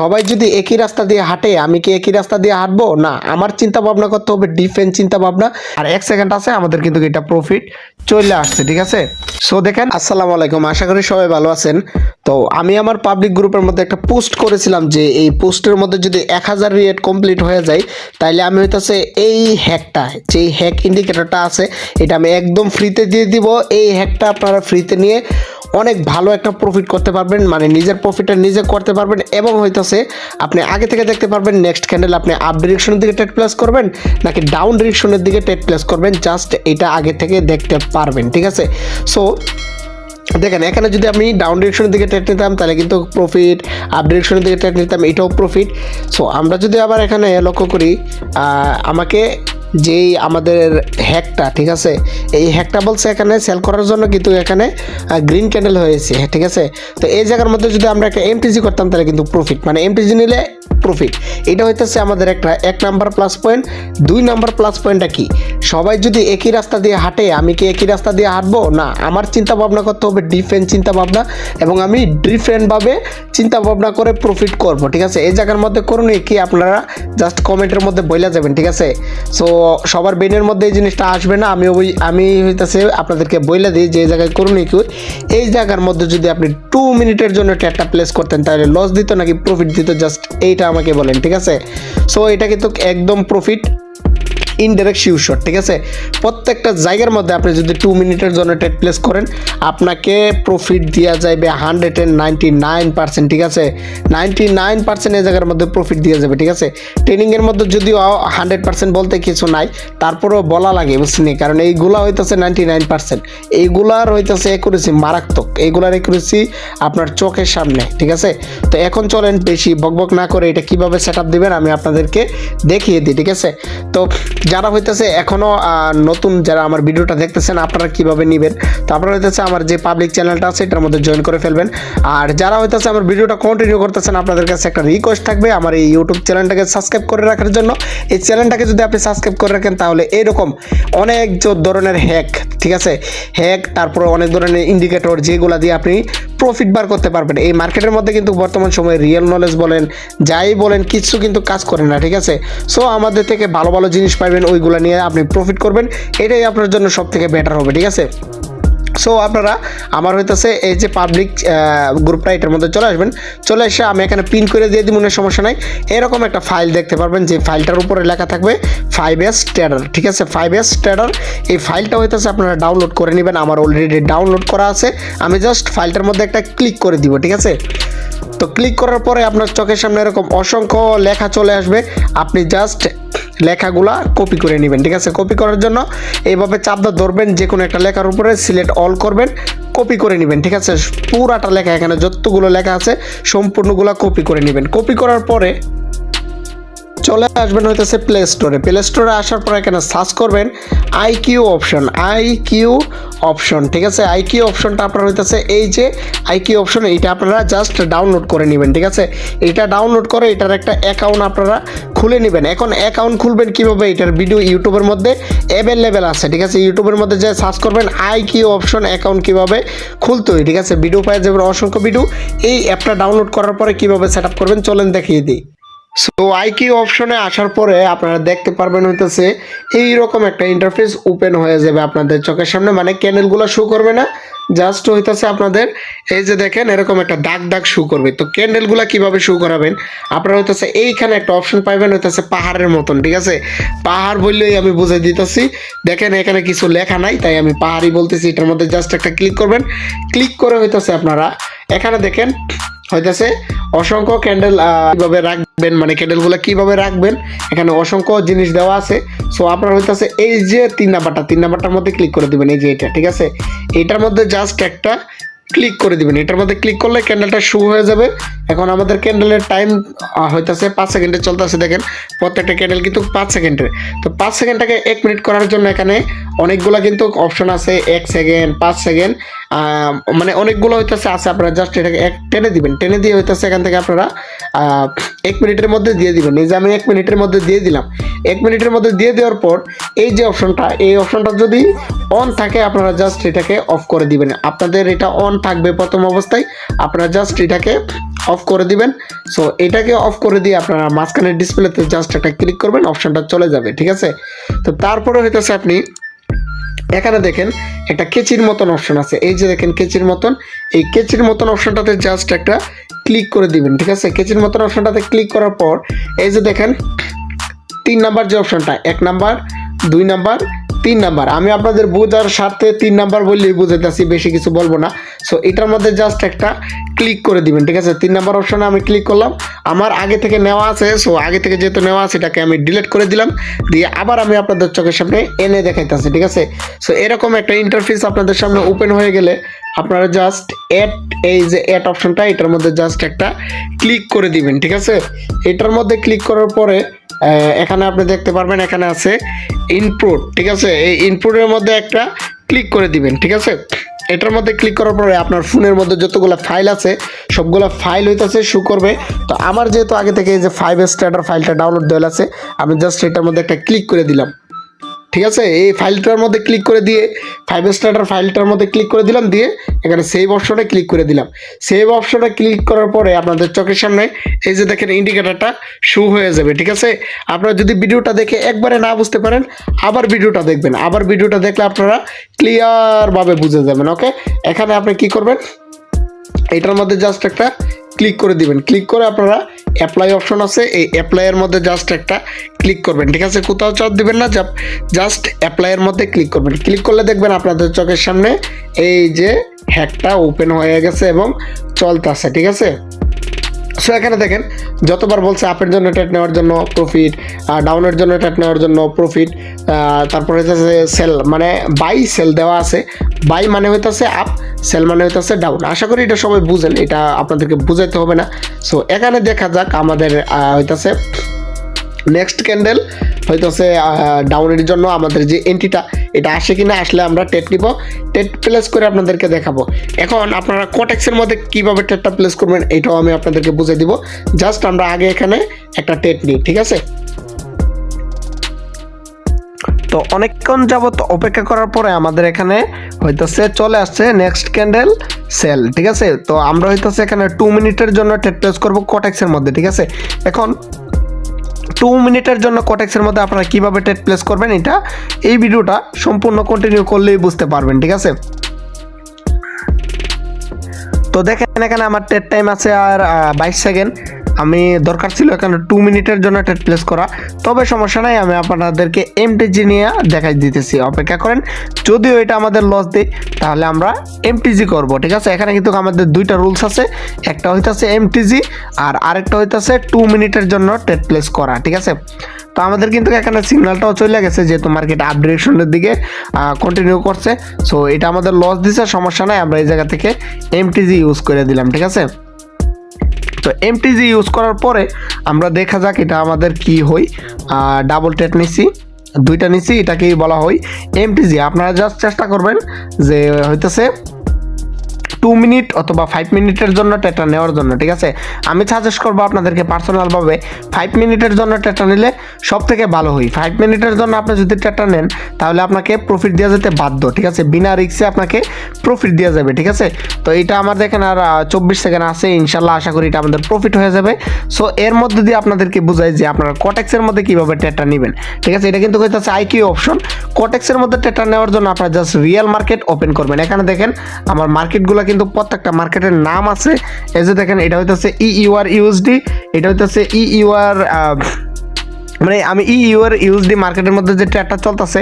সবাই যদি একই রাস্তা দিয়ে হাঁটে, আমি কি একই রাস্তা দিয়ে হাঁটবো? না, আমার চিন্তা ভাবনা করতে হবে, ডিফেন্স চিন্তা ভাবনা আর এক সেকেন্ড আছে, আমাদের কিন্তু এটা প্রফিট চলে আসছে, ঠিক আছে? সো দেখেন, আসসালামু আলাইকুম, আশা করি সবাই ভালো আছেন। তো আমি আমার পাবলিক গ্রুপের মধ্যে একটা পোস্ট করেছিলাম যে এই পোস্টের মধ্যে যদি এক হাজার রিয়েট কমপ্লিট হয়ে যায়, তাইলে আমি হইতেছে এই হ্যাকটা যে হ্যাক ইন্ডিকেটরটা আছে, এটা আমি একদম ফ্রিতে দিয়ে দিব। এই হ্যাকটা আপনারা ফ্রিতে নিয়ে অনেক ভালো একটা প্রফিট করতে পারবেন মানে নিজের প্রফিটটা নিজে করতে পারবেন এবং হইতেছে আপনি আগে থেকে দেখতে পারবেন নেক্সট ক্যান্ডেল আপনি আপ ডিরেকশনের দিকে টেট প্লেস করবেন, নাকি ডাউন ডিরেকশনের দিকে টেট প্লেস করবেন জাস্ট এটা আগে থেকে দেখতে পারবেন, ঠিক আছে? সো দেখেন, এখানে যদি আমি ডাউন ডিরেকশনের দিকে টেট নিতাম, তাহলে কিন্তু প্রফিট আপ ডিরেকশনের দিকে টেট নিতাম, এটাও প্রফিট সো আমরা যদি আবার এখানে লক্ষ্য করি আমাকে যেই আমাদের হ্যাকটা ঠিক আছে? এই হ্যাকটা বলছে এখানে সেল করার জন্য কিন্তু এখানে গ্রিন ক্যান্ডেল হয়েছে, ঠিক আছে? তো এই জায়গার মধ্যে যদি আমরা একটা এমটিজি করতাম, তাহলে কিন্তু প্রফিট মানে এমটিজি নিলে প্রফিট এটা হইতেছে আমাদের একটা এক নাম্বার প্লাস পয়েন্ট দুই নাম্বার প্লাস পয়েন্টটা কি? সবাই যদি একই রাস্তা দিয়ে হাঁটে, আমি কি একই রাস্তা দিয়ে হাঁটবো? না, আমার চিন্তা ভাবনা করতে হবে ডিফারেন্ট চিন্তা ভাবনা এবং আমি ডিফারেন্টভাবে চিন্তা ভাবনা করে প্রফিট করব, ঠিক আছে? এই জায়গার মধ্যে করুন কি আপনারা জাস্ট কমেন্টের মধ্যে বইলা যাবেন, ঠিক আছে? সো সবার ব্রেনের মধ্যে এই জিনিসটা আসবে না, আমি ওই আমি হইতেছে আপনাদেরকে বইলা দিই যে জায়গায় করুন কি এই জায়গার মধ্যে যদি আপনি টু মিনিটের জন্য ট্যাটটা প্লেস করতেন, তাহলে লস দিত নাকি প্রফিট দিত? জাস্ট এইটা আমাকে বলেন ঠিক আছে? সো এটা কিন্তু একদম প্রফিট ইনডাইরেক্ট শিউ শট ঠিক আছে? প্রত্যেকটা জায়গার মধ্যে আপনি যদি টু মিনিটের জন্য টেট প্লেস করেন, আপনাকে প্রফিট দেওয়া যাবে hundred and ninety nine percent ঠিক আছে? নাইনটি নাইন পার্সেন্ট এই জায়গার মধ্যে প্রফিট দেওয়া যাবে, ঠিক আছে? ট্রেনিংয়ের মধ্যে যদিও হান্ড্রেড পার্সেন্ট বলতে কিছু নাই, তারপরেও বলা লাগে, বুঝছেন কারণ এইগুলা হইতেছে নাইনটি নাইন পার্সেন্ট এইগুলার হইতেছে একুরেসি মারাত্মক। এইগুলার একুরেসি আপনার চোখের সামনে, ঠিক আছে? তো এখন চলেন বেশি বকবক না করে এটা কীভাবে সেট আপ দেবেন আমি আপনাদেরকে দেখিয়ে দিই, ঠিক আছে? তো যারা হইতেছে এখনও নতুন যারা আমার ভিডিওটা দেখতেছেন, আপনারা কীভাবে নেবেন? তো আপনারা হইতেছে আমার যে পাবলিক চ্যানেলটা আছে, এটার মধ্যে জয়েন করে ফেলবেন। আর যারা হইতেছে আমার ভিডিওটা কন্টিনিউ করতেছেন, আপনাদের কাছে একটা রিকোয়েস্ট থাকবে আমার এই ইউটিউব চ্যানেলটাকে সাবস্ক্রাইব করে রাখার জন্য। এই চ্যানেলটাকে যদি আপনি সাবস্ক্রাইব করে রাখেন, তাহলে এরকম অনেক ধরনের হ্যাক ঠিক আছে? হ্যাক তারপরে অনেক ধরনের ইন্ডিকেটর যেগুলো দিয়ে আপনি প্রফিট বার করতে পারবেন। এই মার্কেটের মধ্যে কিন্তু বর্তমান সময়ে রিয়েল নলেজ বলেন, যাই বলেন, কিছু কিন্তু কাজ করে না, ঠিক আছে? সো আমাদের থেকে ভালো ভালো জিনিস পাবেন ওইগুলো নিয়ে আপনি প্রফিট করবেন, এটাই আপনার জন্য সব থেকে বেটার হবে, ঠিক আছে? সো আপনারা, আমার হইতেছে এই যে পাবলিক গ্রুপটা এটার মধ্যে চলে আসবেন, চলে এসে আমি এখানে পিন করে দিয়ে দিব মনে সমস্যা নাই। এরকম একটা ফাইল দেখতে পারবেন, যে ফাইলটার উপরে লেখা থাকবে ফাইভ এস ট্রেডার ঠিক আছে? ফাইভ এস ট্রেডার এই ফাইলটা হইতেছে আপনারা ডাউনলোড করে নেবেন, আমার অলরেডি ডাউনলোড করা আছে। আমি জাস্ট ফাইলটার মধ্যে একটা ক্লিক করে দিব, ঠিক আছে? তো ক্লিক করার পরে আপনার চোখের সামনে এরকম অসংখ্য লেখা চলে আসবে, আপনি জাস্ট লেখাগুলা কপি করে নেবেন, ঠিক আছে? কপি করার জন্য এইভাবে চাপদা ধরবেন যে কোনো একটা লেখার উপরে সিলেক্ট অল করবেন কপি করে নেবেন, ঠিক আছে? পুরাটা লেখা এখানে যতগুলো লেখা আছে, সম্পূর্ণগুলো কপি করে নেবেন। কপি করার পরে চলে আসবেন হইতেছে প্লে স্টোরে প্লে স্টোরে আসার পর এখানে সার্চ করবেন I Q option I Q option ঠিক আছে? আই কিউ অপশনটা আপনার হইতেছে এই যে আই কিউ অপশন এইটা আপনারা জাস্ট ডাউনলোড করে নেবেন, ঠিক আছে? এটা ডাউনলোড করে এটার একটা অ্যাকাউন্ট আপনারা খুলে নেবেন। এখন অ্যাকাউন্ট খুলবেন কীভাবে? এটার ভিডিও ইউটিউবের মধ্যে অ্যাভেলেবেল আছে, ঠিক আছে? ইউটিউবের মধ্যে যে সার্চ করবেন আই কিউ অপশন অ্যাকাউন্ট কীভাবে খুলতে হয়, ঠিক আছে? ভিডিও পাওয়া যাবে অসংখ্য ভিডিও এই অ্যাপটা ডাউনলোড করার পরে কীভাবে সেট করবেন? চলেন দেখিয়ে দিই। সো আইকি অপশনে আসার পরে আপনারা দেখতে পারবেন হইতেছে, এইরকম একটা ইন্টারফেস ওপেন হয়ে যাবে আপনাদের চোখের সামনে। মানে ক্যানেলগুলো শো করবে না জাস্ট হইতেছে আপনাদের, এই যে দেখেন এরকম একটা দাগ দাগ শু করবে। তো ক্যান্ডেলগুলো কীভাবে শু করাবেন? আপনারা হইতেছে এইখানে একটা অপশন পাইবেন, হইতেছে পাহাড়ের মতন, ঠিক আছে? পাহাড় বললেই আমি বুঝে দিতেছি। দেখেন এখানে কিছু লেখা নাই, তাই আমি পাহাড়ই বলতেছি, এটার মধ্যে জাস্ট একটা ক্লিক করবেন। ক্লিক করে হইতেছে আপনারা, এখানে দেখেন হইতেছে, অসংখ্য ক্যান্ডেল কীভাবে রাখবেন মানে ক্যান্ডেলগুলো কীভাবে রাখবেন, এখানে অসংখ্য জিনিস দেওয়া আছে। সো আপনার হইতেছে এই যে তিন নাম্বারটা তিন নাম্বারটার মধ্যে ক্লিক করে দিবেন, এই যে এটা, ঠিক আছে? এটার মধ্যে জাস্ট একটা ক্লিক করে দিবেন। এটার মধ্যে ক্লিক করলে ক্যান্ডেলটা শুরু হয়ে যাবে। এখন আমাদের ক্যান্ডেলের টাইম হইতেছে পাঁচ সেকেন্ডে চলতেছে দেখেন। প্রত্যেকটা ক্যান্ডেল কিন্তু পাঁচ সেকেন্ডের তো পাঁচ সেকেন্ডটাকে এক মিনিট করার জন্য এখানে অনেকগুলো কিন্তু অপশন আছে। এক সেকেন্ড পাঁচ সেকেন্ড মানে অনেকগুলো হইতেছে আছে। আপনারা জাস্ট এটাকে এক টেনে দিবেন। টেনে দিয়ে হইতেছে এখান থেকে আপনারা এক মিনিটের মধ্যে দিয়ে দিবেন। এই যে আমি এক মিনিটের মধ্যে দিয়ে দিলাম। এক মিনিটের মধ্যে দিয়ে দেওয়ার পর এই যে অপশনটা এই অপশনটা যদি অন থাকে, আপনারা জাস্ট এটাকে অফ করে দিবেন। আপনাদের এটা অন থাকবে প্রথম অবস্থায়, আপনারা জাস্ট এটাকে অফ করে দিবেন। সো এটাকে অফ করে দিয়ে আপনারা মাঝখানের ডিসপ্লেতে জাস্ট একটা ক্লিক করবেন অপশনটা চলে যাবে, ঠিক আছে? তো তারপরে হইতেছে আপনি, এখানে দেখেন একটা কেচির মতন অপশন আছে। এই যে দেখেন কেচির মতন, এই কেচির মতন অপশনটাতে জাস্ট একটা ক্লিক করে দিবেন, ঠিক আছে? কেচির মতন অপশনটাতে ক্লিক করার পর, এই যে দেখেন, তিন নাম্বার যে অপশনটা এক নাম্বার, দুই নাম্বার তিন নাম্বার। আমি আপনাদের বোঝার স্বার্থে তিন নাম্বার বললেই বুঝাইতেছি, বেশি কিছু বলব না। সো এটার মধ্যে জাস্ট একটা ক্লিক করে দিবেন, ঠিক আছে? তিন নাম্বার অপশনে আমি ক্লিক করলাম। আমার আগে থেকে নেওয়া আছে সো আগে থেকে যেহেতু নেওয়া আছে, এটাকে আমি ডিলিট করে দিলাম। দিয়ে আবার আমি আপনাদের চোখের সামনে এনে দেখাইতেছি, ঠিক আছে? সো এরকম একটা ইন্টারফেস আপনাদের সামনে ওপেন হয়ে গেলে আপনারা জাস্ট অ্যাড এই যে অ্যাড অপশনটা এটার মধ্যে জাস্ট একটা ক্লিক করে দিবেন, ঠিক আছে? এটার মধ্যে ক্লিক করার পরে এখানে আপনি দেখতে পারবেন, এখানে আছে ইনপুট ঠিক আছে? এই ইনপুটের মধ্যে একটা ক্লিক করে দিবেন, ঠিক আছে? এটার মধ্যে ক্লিক করার পরে আপনার ফোনের মধ্যে যতগুলো ফাইল আছে, সবগুলো ফাইল হইতেছে শু করবে। তো আমার যেহেতু আগে থেকে এই যে ফাইভ স্টার্টার ফাইলটা ডাউনলোড দেওয়া আছে, আমি জাস্ট এটার মধ্যে একটা ক্লিক করে দিলাম। ঠিক আছে? এই ফাইলটার মধ্যে ক্লিক করে দিয়ে ফাইভ স্টার্টার ফাইলটার মধ্যে ক্লিক করে দিলাম দিয়ে, এখানে সেভ অপশনে ক্লিক করে দিলাম। সেভ অপশনে ক্লিক করার পরে আপনাদের চোখের সামনে এই যে দেখেন ইন্ডিকেটারটা শু হয়ে যাবে, ঠিক আছে? আপনারা যদি ভিডিওটা দেখে একবারে না বুঝতে পারেন, আবার ভিডিওটা দেখবেন। আবার ভিডিওটা দেখলে আপনারা ক্লিয়ারভাবে বুঝে যাবেন ওকে এখানে আপনি কি করবেন? এটার মধ্যে জাস্ট একটা ক্লিক করে দিবেন। ক্লিক করে আপনারা অ্যাপ্লাই অপশন আছে, এই অ্যাপ্লাইয়ের মধ্যে জাস্ট একটা ক্লিক করবেন, ঠিক আছে? কোথাও চাপ দিবেন না জাস্ট অ্যাপ্লাইয়ের মধ্যে ক্লিক করবেন। ক্লিক করলে দেখবেন আপনাদের চোখের সামনে এই যে হ্যাকটা ওপেন হয়ে গেছে এবং চলতে আছে ঠিক আছে? সো এখানে দেখেন, যতবার বলছে আপের জন্য টেট নেওয়ার জন্য প্রফিট ডাউনের জন্য টেট নেওয়ার জন্য প্রফিট তারপরে হইতেছে সেল মানে বাই সেল দেওয়া আছে। বাই মানে হইতেছে আপ সেল মানে হইতেছে ডাউন আশা করি এটা সবাই বুঝেন, এটা আপনাদেরকে বুঝাইতে হবে না। সো এখানে দেখা যাক আমাদের হইতেছে নেক্সট ক্যান্ডেল হইতেছে ডাউনের জন্য আমাদের যে এন্ট্রিটা এটা আসে কিনা আসলে আমরা টেট নিব। টেট প্লেস করে আপনাদেরকে দেখাবো। এখন আপনারা কোটেক্সের মধ্যে কীভাবে টেটটা প্লেস করবেন, এটাও আমি আপনাদেরকে বুঝে দিব। জাস্ট আমরা আগে এখানে একটা টেট নিই, ঠিক আছে? তো অনেকক্ষণ যাবত অপেক্ষা করার পরে আমাদের এখানে হইতেছে, চলে আসছে নেক্সট ক্যান্ডেল সেল ঠিক আছে? তো আমরা হইতেছে এখানে টু মিনিটের জন্য টেট প্লেস করব কোটেক্সের মধ্যে, ঠিক আছে? এখন টু মিনিটের জন্য কোটেক্সের মধ্যে আপনারা কীভাবে টেট প্লেস করবেন এটা, এই ভিডিওটা সম্পূর্ণ কন্টিনিউ করলেই বুঝতে পারবেন, ঠিক আছে? তো দেখেন এখানে আমার টেট টাইম আছে আর বাইশ সেকেন্ড আমি দরকার ছিল এখানে টু মিনিটের জন্য টেট প্লেস করা। তবে সমস্যা নাই, আমি আপনাদেরকে এমটিজি নিয়ে দেখাই দিতেছি। অপেক্ষা করেন, যদিও এটা আমাদের লস দেয় তাহলে আমরা এমটিজি করব, ঠিক আছে? এখানে কিন্তু আমাদের দুইটা রুলস আছে, একটা হইতাছে এমটিজি আর আরেকটা হইতাছে টু মিনিটের জন্য টেট প্লেস করা, ঠিক আছে? তো আমাদের কিন্তু এখানে সিগন্যালটাও চলে গেছে, যেহেতু মার্কেট আপ ডিরেকশনের দিকে কন্টিনিউ করছে। সো এটা আমাদের লস দিছে, সমস্যা নাই, আমরা এই জায়গা থেকে এমটিজি ইউজ করে দিলাম, ঠিক আছে? তো এমটিজি ইউজ করার পরে আমরা দেখা যাক এটা আমাদের কি হই ডাবল টেট নিছি, দুইটা নিছি, এটাকেই বলা হয় এমটিজি আপনারা জাস্ট চেষ্টা করবেন যে হইতেছে টু মিনিট অথবা ফাইভ মিনিটের জন্য টেটা নেওয়ার জন্য, ঠিক আছে? আমি সাজেস্ট করব আপনাদেরকে পার্সোনালভাবে ফাইভ মিনিটের জন্য টেটা নিলে সব থেকে ভালো হয়। ফাইভ মিনিটের জন্য আপনি যদি টেটা নেন, তাহলে আপনাকে প্রফিট দেওয়া যেতে বাধ্য, ঠিক আছে? বিনা রিক্সে আপনাকে প্রফিট দেওয়া যাবে, ঠিক আছে? তো এটা আমার দেখেন আর চব্বিশ সেকেন্ড আছে ইনশাল্লাহ আশা করি এটা আমাদের প্রফিট হয়ে যাবে। সো এর মধ্যে দিয়ে আপনাদেরকে বুঝাই যে আপনারা কটেক্সের মধ্যে কীভাবে টেটা নেবেন, ঠিক আছে? এটা কিন্তু হইতেছে আইকিউ অপশন কটেক্সের মধ্যে টেটা নেওয়ার জন্য আপনারা জাস্ট রিয়েল মার্কেট ওপেন করবেন। এখানে দেখেন আমার মার্কেটগুলো কিন্তু প্রত্যেকটা মার্কেটের নাম আছে। এই যে দেখেন, এটা হইতেছে ই ইউআর ইউএসডি এটা হইতেছে ই ইউআর মানে আমি ই ইউআর ইউএসডি মার্কেটের মধ্যে যে ট্রেডটা চলতেছে,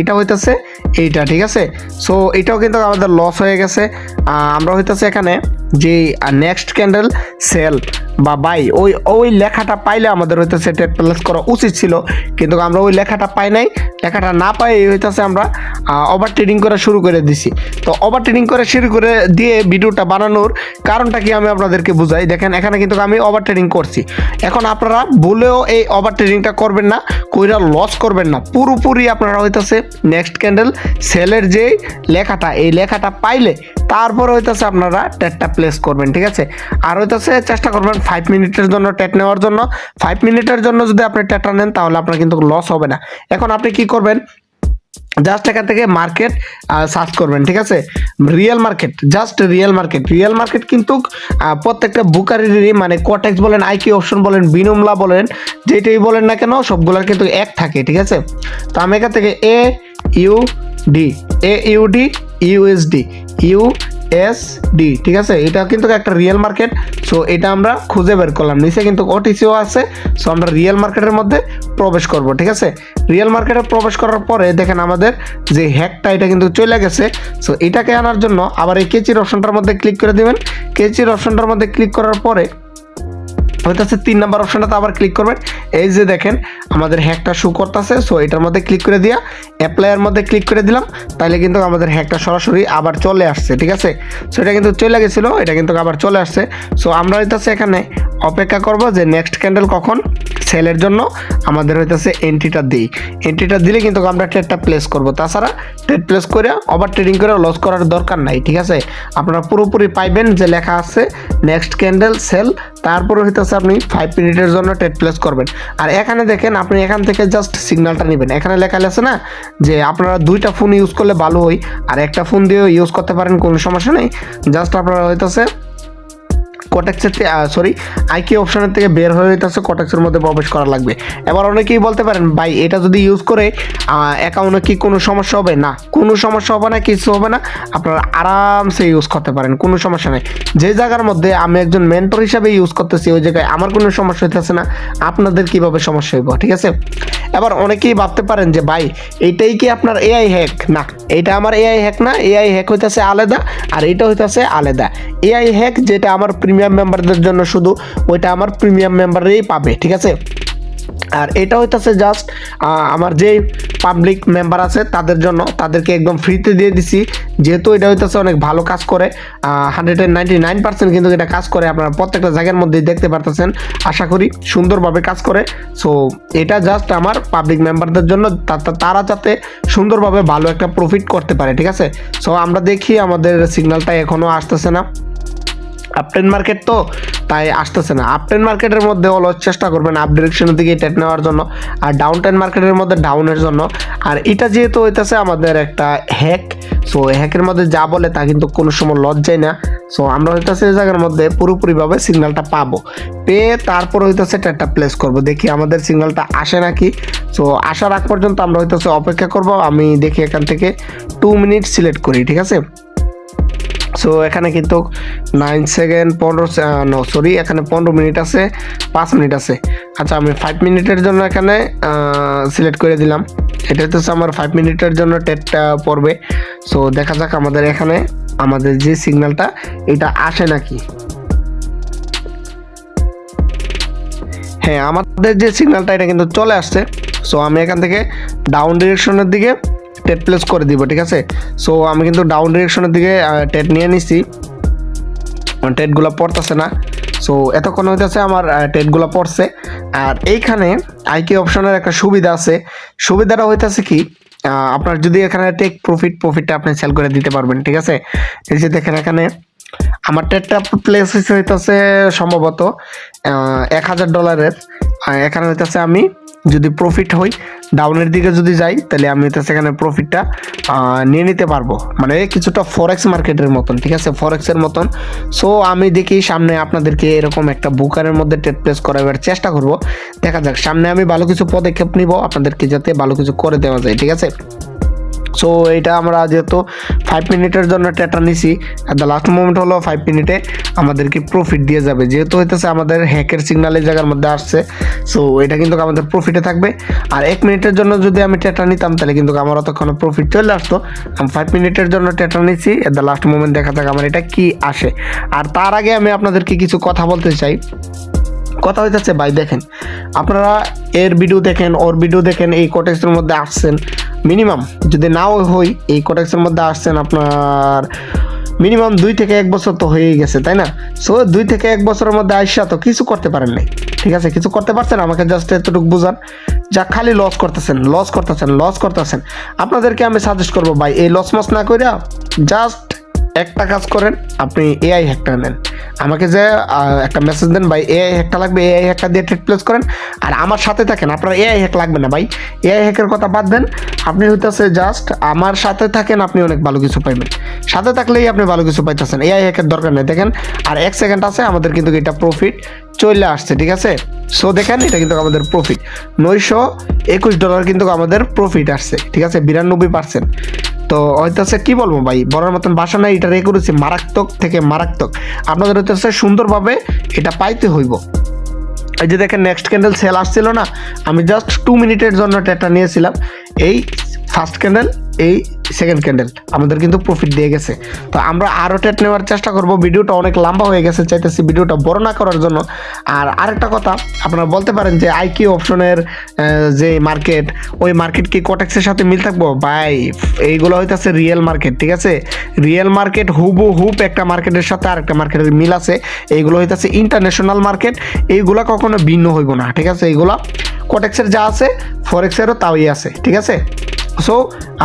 এটা হইতেছে এইটা, ঠিক আছে? সো এটাও কিন্তু আমাদের লস হয়ে গেছে। আমরা হইতেছে এখানে যে নেক্সট ক্যান্ডেল সেল বা বাই ওই ওই লেখাটা পাইলে আমাদের হইতেছে টেট প্লাস করা উচিত ছিল। কিন্তু আমরা ওই লেখাটা পাই নাই। লেখাটা না পাই হইতেছে আমরা ওভার ট্রেডিং করা শুরু করে দিছি। তো ওভার ট্রেডিং করে শুরু করে দিয়ে ভিডিওটা বানানোর কারণটা কি আমি আপনাদেরকে বুঝাই। দেখেন, এখানে কিন্তু আমি ওভার ট্রেডিং করছি। এখন আপনারা ভুলেও এই ওভার ট্রেডিংটা করবেন না, কইরা লস করবেন না। পুরোপুরি আপনারা হইতেছে নেক্সট ক্যান্ডেল সেলের যে লেখাটা, এই লেখাটা পাইলে তারপর হইতেছে আপনারা টেটটা প্লেস করবেন, ঠিক আছে? আর হইতেছে চেষ্টা করবেন ফাইভ মিনিটের জন্য টেট নেওয়ার জন্য। ফাইভ মিনিটের জন্য যদি আপনি টেটটা নেন, তাহলে আপনার কিন্তু লস হবে না। এখন আপনি কি করবেন? জাস্ট এখান থেকে মার্কেট সার্চ করবেন, ঠিক আছে? Real market just real market real market কিন্তু প্রত্যেকটা বুকারিরই মানে কোটেক্স বলেন আইকি অপশন বলেন বিনুমলা বলেন যেটাই বলেন না কেন, সবগুলোর কিন্তু এক থাকে, ঠিক আছে? তো আমি এখান থেকে A U D A UD USD U S D ঠিক আছে? এটা কিন্তু একটা রিয়েল মার্কেট সো এটা আমরা খুঁজে বের করলাম। নিচে কিন্তু ওটিসিও আছে সো আমরা রিয়েল মার্কেটের মধ্যে প্রবেশ করব, ঠিক আছে? রিয়েল মার্কেটে প্রবেশ করার পরে দেখেন আমাদের যে হ্যাকটা এটা কিন্তু চলে গেছে। সো এটাকে আনার জন্য আবার এই কেচির অপশনটার মধ্যে ক্লিক করে দিবেন। কেচির অপশনটার মধ্যে ক্লিক করার পরে হইতেছে তিন নাম্বার অপশনটাতে আবার ক্লিক করবেন এই যে দেখেন, আমাদের হ্যাকটা শু করতেছে সো এটার মধ্যে ক্লিক করে দিয়া অ্যাপ্লাইয়ের মধ্যে ক্লিক করে দিলাম তাহলে কিন্তু আমাদের হ্যাকটা সরাসরি আবার চলে আসছে, ঠিক আছে? সো এটা কিন্তু চলে গেছিল, এটা কিন্তু আবার চলে আসছে। সো আমরা হইতেছে এখানে অপেক্ষা করব যে নেক্সট ক্যান্ডেল কখন সেলের জন্য। আমাদের হইতেছে এন্ট্রিটা দিই। এন্ট্রিটা দিলে কিন্তু আমরা ট্রেডটা প্লেস করব। তাছাড়া ট্রেড প্লেস করে ওভার ট্রেডিং করে লস করার দরকার নাই, ঠিক আছে? আপনারা পুরোপুরি পাইবেন যে লেখা আছে নেক্সট ক্যান্ডেল সেল তারপরে হইতেছে আপনি ফাইভ মিনিটের জন্য ট্রেড প্লেস করবেন। আর এখানে দেখেন আপনি এখান থেকে জাস্ট সিগন্যালটা নেবেন। এখানে লেখা আছে না যে আপনারা দুইটা ফোন ইউজ করলে ভালো হয়, আর একটা ফোন দিয়েও ইউজ করতে পারেন, কোনো সমস্যা নেই। জাস্ট আপনারা হইতেছে কটেক্সের সরি আইকি অপশনের থেকে বের হয়ে হইতেছে কটেক্সের মধ্যে প্রবেশ করা লাগবে। এবার অনেকেই বলতে পারেন, ভাই, এটা যদি ইউজ করে অ্যাকাউন্টে কি কোনো সমস্যা হবে? না, কোনো সমস্যা হবে না, কিছু হবে না। আপনারা আরামসে ইউজ করতে পারেন, কোনো সমস্যা নেই। যে জায়গার মধ্যে আমি একজন মেন্টর হিসাবে ইউজ করতেছি, ওই জায়গায় আমার কোনো সমস্যা হইতেছে না। আপনাদের কীভাবে সমস্যা হইব, ঠিক আছে? এবার অনেকেই ভাবতে পারেন যে, ভাই এইটাই কি আপনার এআই হ্যাক না, এটা আমার এআই হ্যাক না। এআই হ্যাক হইতেছে আলাদা, আর এইটা হইতেছে আলাদা। এআই হ্যাক যেটা আমার প্রিমিয়াম মেম্বারদের জন্য শুধু ওইটা আমার প্রিমিয়াম মেম্বারেই পাবে, ঠিক আছে? আর এটা হইতেছে জাস্ট আমার যে পাবলিক মেম্বার আছে তাদের জন্য, তাদেরকে একদম ফ্রিতে দিয়ে দিছি। যেহেতু এটা হইতেছে অনেক ভালো কাজ করে hundred and ninety nine percent কিন্তু এটা কাজ করে আপনারা প্রত্যেকটা জায়গার মধ্যেই দেখতে পারতেছেন। আশা করি সুন্দরভাবে কাজ করে। সো এটা জাস্ট আমার পাবলিক মেম্বারদের জন্য তারা যাতে সুন্দরভাবে ভালো একটা প্রফিট করতে পারে, ঠিক আছে? সো আমরা দেখি আমাদের সিগন্যালটা এখনও আসতেছে না। আপটেন মার্কেট তো তাই আসতেছে না। আপটেন মার্কেটের মধ্যে হলো চেষ্টা করবেন আপ ডিরেকশনের দিকে টেট নেওয়ার জন্য আর ডাউন টেন মার্কেটের মধ্যে ডাউনের জন্য। আর এটা যেহেতু হইতেছে আমাদের একটা হ্যাক সো হ্যাকের মধ্যে যা বলে তা কিন্তু কোনো সময় লজ্জায় না। সো আমরা হইতেছে এই জায়গার মধ্যে পুরোপুরিভাবে সিগন্যালটা পাবো। পেয়ে তারপর হইতেছে টেটটা প্লেস করব। দেখি আমাদের সিগন্যালটা আসে নাকি। সো আসার আগ পর্যন্ত আমরা হইতেছে অপেক্ষা করব। আমি দেখি এখান থেকে টু মিনিট সিলেক্ট করি, ঠিক আছে? সো এখানে কিন্তু নাইন সেকেন্ড পনেরো নো সরি এখানে পনেরো মিনিট আছে, পাঁচ মিনিট আছে। আচ্ছা আমি ফাইভ মিনিটের জন্য এখানে সিলেক্ট করে দিলাম। এটা হচ্ছে আমার ফাইভ মিনিটের জন্য টেটটা পড়বে। সো দেখা যাক আমাদের এখানে, আমাদের যে সিগন্যালটা এটা আসে নাকি? হ্যাঁ আমাদের যে সিগন্যালটা এটা কিন্তু চলে আসছে। সো আমি এখান থেকে ডাউন ডিরেকশনের দিকে টেট প্লেস করে দিব, ঠিক আছে? সো আমি কিন্তু ডাউন ডিরেকশনের দিকে টেট নিয়ে নিছি। টেটগুলো পড়তেছে না। সো এতক্ষণ হইতেছে আমার টেটগুলো পড়ছে। আর এইখানে আইকি অপশনের একটা সুবিধা আছে। সুবিধাটা হইতেছে কি আপনার যদি এখানে টেক প্রফিট প্রফিটটা আপনি সেল করে দিতে পারবেন, ঠিক আছে? এই যে দেখেন এখানে, আমার টেটটা প্লেস হইতেছে সম্ভবত এক হাজার ডলারের এখানে হইতেছে আমি যদি প্রফিট হই ডাউনের দিকে যদি যাই, তাহলে আমি তো সেখানে প্রফিটটা নিয়ে নিতে পারব। মানে কিছুটা ফরেক্স মার্কেটের মতন, ঠিক আছে? ফরেক্সের মতন। সো আমি দেখি সামনে আপনাদেরকে এরকম একটা বুকারের মধ্যে ট্রেড প্লেস করাবার চেষ্টা করব। দেখা যাক, সামনে আমি ভালো কিছু পদক্ষেপ নিব, আপনাদেরকে যাতে ভালো কিছু করে দেওয়া যায়, ঠিক আছে? সো এটা আমরা যেহেতু ফাইভ মিনিটের জন্য টেটা নিছি অ্যাট দ্য লাস্ট মোমেন্ট হলো ফাইভ মিনিটে আমাদেরকে প্রফিট দিয়ে যাবে। যেহেতু হইতেছে আমাদের হ্যাকের সিগনাল এই জায়গার মধ্যে আসছে সো এটা কিন্তু আমাদের প্রফিটে থাকবে। আর এক মিনিটের জন্য যদি আমি টেটা নিতাম, তাহলে কিন্তু আমার অতক্ষণে প্রফিট চলে আসতো। আমি ফাইভ মিনিটের জন্য টেটা নিচ্ছি এট দ্য লাস্ট মোমেন্ট দেখা যাক আমার এটা কি আসে। আর তার আগে আমি আপনাদেরকে কিছু কথা বলতে চাই। কথা হইতেছে ভাই দেখেন, আপনারা এর ভিডিও দেখেন, ওর ভিডিও দেখেন, এই কোটেক্সের মধ্যে আসছেন মিনিমাম যদি নাও হই, এই কোটেক্সের মধ্যে আসছেন আপনার মিনিমাম দুই থেকে এক বছর তো হয়েই গেছে, তাই না? সো দুই থেকে এক বছরের মধ্যে আইসা তো কিছু করতে পারেন নাই, ঠিক আছে? কিছু করতে পারছেন? আমাকে জাস্ট এতটুকু বুঝান, যা খালি লস করতেছেন লস করতেছেন লস করতেছেন। আপনাদেরকে আমি সাজেস্ট করব, ভাই, এই লস মস না কইরা জাস্ট একটা কাজ করেন, আপনি এআই হ্যাকটা নেন। আমাকে যে একটা মেসেজ দেন, ভাই এআই হ্যাকটা লাগবে এআই হ্যাকটা দিয়ে ট্রেড প্লেস করেন। আর আমার সাথে থাকেন, আপনার এআই হ্যাক লাগবে না, ভাই। এআই হ্যাকের কথা বাদ দেন, আপনি হইতেছে জাস্ট আমার সাথে থাকেন, আপনি অনেক ভালো কিছু পাইবেন। সাথে থাকলেই আপনি ভালো কিছু পাইতেছেন এআই হ্যাকের দরকার নেই। দেখেন, আর এক সেকেন্ড আছে, আমাদের কিন্তু এটা প্রফিট চলে আসছে, ঠিক আছে? সো দেখেন, এটা কিন্তু আমাদের প্রফিট নয়শো একুশ ডলার কিন্তু আমাদের প্রফিট আসছে, ঠিক আছে? বিরানব্বই পার্সেন্ট তো হইতেছে কি বলব ভাই? বলার মতন বাসা নাই এটা রে করেছি মারাত্মক থেকে মারাত্মক। আপনাদের হইতেছে সুন্দরভাবে এটা পাইতে হইব। এই যে দেখেন নেক্সট ক্যান্ডেল সেল আসছিল না? আমি জাস্ট টু মিনিটের জন্য এটা নিয়েছিলাম। এই ফার্স্ট ক্যান্ডেল এই সেকেন্ড ক্যান্ডেল আমাদের কিন্তু প্রফিট দিয়ে গেছে। তো আমরা আরও টেট নেওয়ার চেষ্টা করব। ভিডিওটা অনেক লম্বা হয়ে গেছে, চাইতেছি ভিডিওটা বড় না করার জন্য। আর আরেকটা কথা, আপনারা বলতে পারেন যে আইকিউ অপশনের যে মার্কেট ওই মার্কেট কি কটেক্সের সাথে মিল থাকব? ভাই, এইগুলো হইতেছে রিয়েল মার্কেট ঠিক আছে? রিয়েল মার্কেট হুবু হুব একটা মার্কেটের সাথে আরেকটা মার্কেটের মিল আছে। এইগুলো হইতেছে ইন্টারন্যাশনাল মার্কেট এইগুলা কখনো ভিন্ন হইব না, ঠিক আছে? এইগুলা কটেক্সের যা আছে ফরেক্সেরও তাই আছে, ঠিক আছে? সো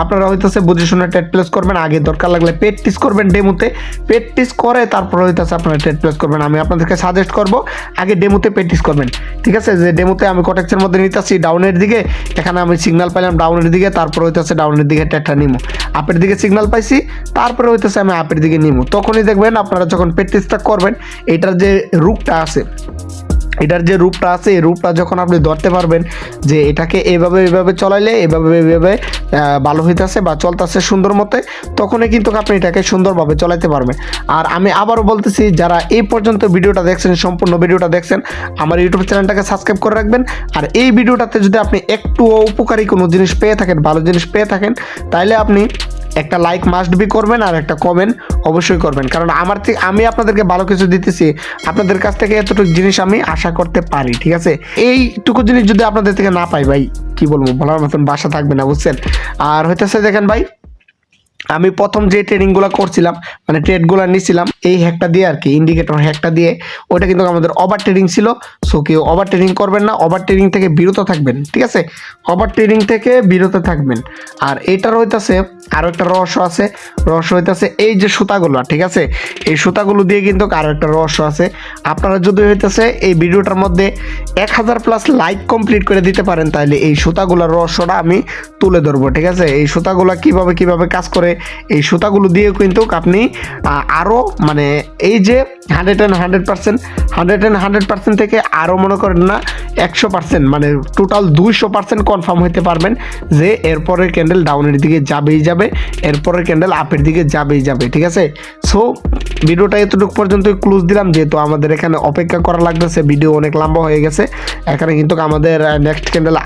আপনারা হইতেছে বুঝে শুনে ট্রেড প্লেস করবেন, আগে দরকার লাগলে পেড টিস করবেন ডেমোতে পেড টিস করে তারপর হইতেছে আপনারা ট্রেড প্লেস করবেন। আমি আপনাদেরকে সাজেস্ট করব, আগে ডেমোতে পেড টিস করবেন। ঠিক আছে? যে ডেমোতে আমি কটেক্সের মধ্যে নিতেছি ডাউনের দিকে, এখানে আমি সিগনাল পাইলাম ডাউনের দিকে, তারপর হইতেছে ডাউনের দিকে ট্রেডটা নিমো। আপের দিকে সিগনাল পাইছি, তারপরে হইতেছে আমি আপের দিকে নিমো। তখনই দেখবেন আপনারা যখন পেড টিসটা করবেন, এটার যে রূপটা আছে এটার যে রূপটা আছে, এই রূপটা যখন আপনি ধরতে পারবেন যে এটাকে এভাবে এভাবে চলাইলে এভাবে এভাবে ভালো হইতেছে বা চলতেছে সুন্দর মতে, তখনই কিন্তু আপনি এটাকে সুন্দরভাবে চলাইতে পারবেন। আর আমি আবারও বলতেছি, যারা এই পর্যন্ত ভিডিওটা দেখছেন, সম্পূর্ণ ভিডিওটা দেখছেন, আমার ইউটিউব চ্যানেলটাকে সাবস্ক্রাইব করে রাখবেন। আর এই ভিডিওটাতে যদি আপনি একটুও উপকারী কোনো জিনিস পেয়ে থাকেন, ভালো জিনিস পেয়ে থাকেন তাহলে আপনি একটা লাইক মাস্ট বি করবেন আর একটা কমেন্ট অবশ্যই করবেন। কারণ আমার থেকে আমি আপনাদেরকে ভালো কিছু দিতেছি, আপনাদের কাছ থেকে এতটুকু জিনিস আমি আশা করতে পারি, ঠিক আছে? এইটুকু জিনিস যদি আপনাদের থেকে না পাই, ভাই, কি বলব, বলার মতন বাসা থাকবে না, বুঝছেন? আর হইতেছে দেখেন ভাই আমি প্রথম যে ট্রেনিংগুলো করছিলাম মানে ট্রেডগুলো নিছিলাম, এই হ্যাকটা দিয়ে আর কি ইন্ডিকেটর হ্যাকটা দিয়ে ওটা কিন্তু আমাদের ওভার ট্রেডিং ছিল। সো কেউ ওভার ট্রেডিং করবেন না ওভার ট্রেডিং থেকে বিরত থাকবেন, ঠিক আছে? ওভার ট্রেডিং থেকে বিরত থাকবেন। আর এইটার হইতাছে আরও একটা রহস্য আছে। রহস্য হইতাছে এই যে সুতাগুলো, ঠিক আছে? এই সুতাগুলো দিয়ে কিন্তু আরও একটা রহস্য আছে। আপনারা যদি হইতেছে এই ভিডিওটার মধ্যে এক হাজার প্লাস লাইক কমপ্লিট করে দিতে পারেন তাহলে এই সুতাগুলোর রহস্যটা আমি তুলে ধরবো, ঠিক আছে? এই সুতাগুলো কীভাবে কীভাবে কাজ করে এই সুতাগুলো দিয়ে কিন্তু আপনি আরও মানে এই যে hundred and hundred percent hundred and hundred percent থেকে আরও মনে করেন না একশো পার্সেন্ট মানে টোটাল দুইশো পার্সেন্ট কনফার্ম হতে পারবেন যে এরপরের ক্যান্ডেল ডাউনের দিকে যাবেই যাবে, এরপরের ক্যান্ডেল আপের দিকে যাবেই যাবে, ঠিক আছে? সো ভিডিওটা এতটুকু পর্যন্ত ক্লোজ দিলাম, যেহেতু আমাদের এখানে অপেক্ষা করা লাগতেছে ভিডিও অনেক লম্বা হয়ে গেছে, এখানে কিন্তু আমাদের নেক্সট ক্যান্ডেল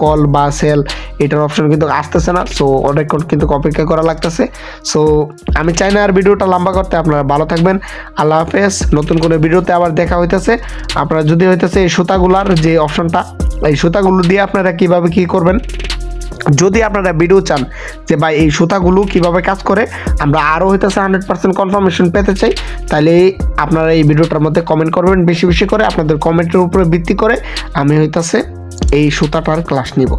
কল বা সেল এটার অপশন কিন্তু আসতেছে না সো অনেকক্ষণ কিন্তু অপেক্ষা করা লাগতেছে। সো আমি চাই না আর ভিডিওটা লম্বা করতে, আপনারা ভালো থাকবেন, আল্লাহ হাফেজ। নতুন কোনো ভিডিওতে আবার দেখা হইতেছে। আপনারা যদি হইতেছে এই সুতাগুলার যে অপশনটা এই সুতাগুলো দিয়ে আপনারা কীভাবে কি করবেন? যদি আপনারা ভিডিও চান যে ভাই এই সুতাগুলো কীভাবে কাজ করে, আমরা আরও হইতেছে হান্ড্রেড পার্সেন্ট কনফার্মেশন পেতে চাই তাহলে আপনারা এই ভিডিওটার মধ্যে কমেন্ট করবেন, বেশি বেশি করে আপনাদের কমেন্টের উপরে ভিত্তি করে আমি হইতেছে এই সুতাটার ক্লাস নিব।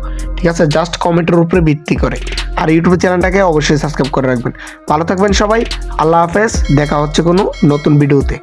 ঠিক আছে? জাস্ট কমেন্টের উপরে ভিত্তি করে। আর ইউটিউব চ্যানেলটাকে অবশ্যই সাবস্ক্রাইব করে রাখবেন। ভালো থাকবেন সবাই। আল্লাহ হাফেজ। দেখা হচ্ছে কোনো নতুন ভিডিওতে